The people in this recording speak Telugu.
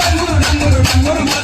రంగులు రంగులు రంగులు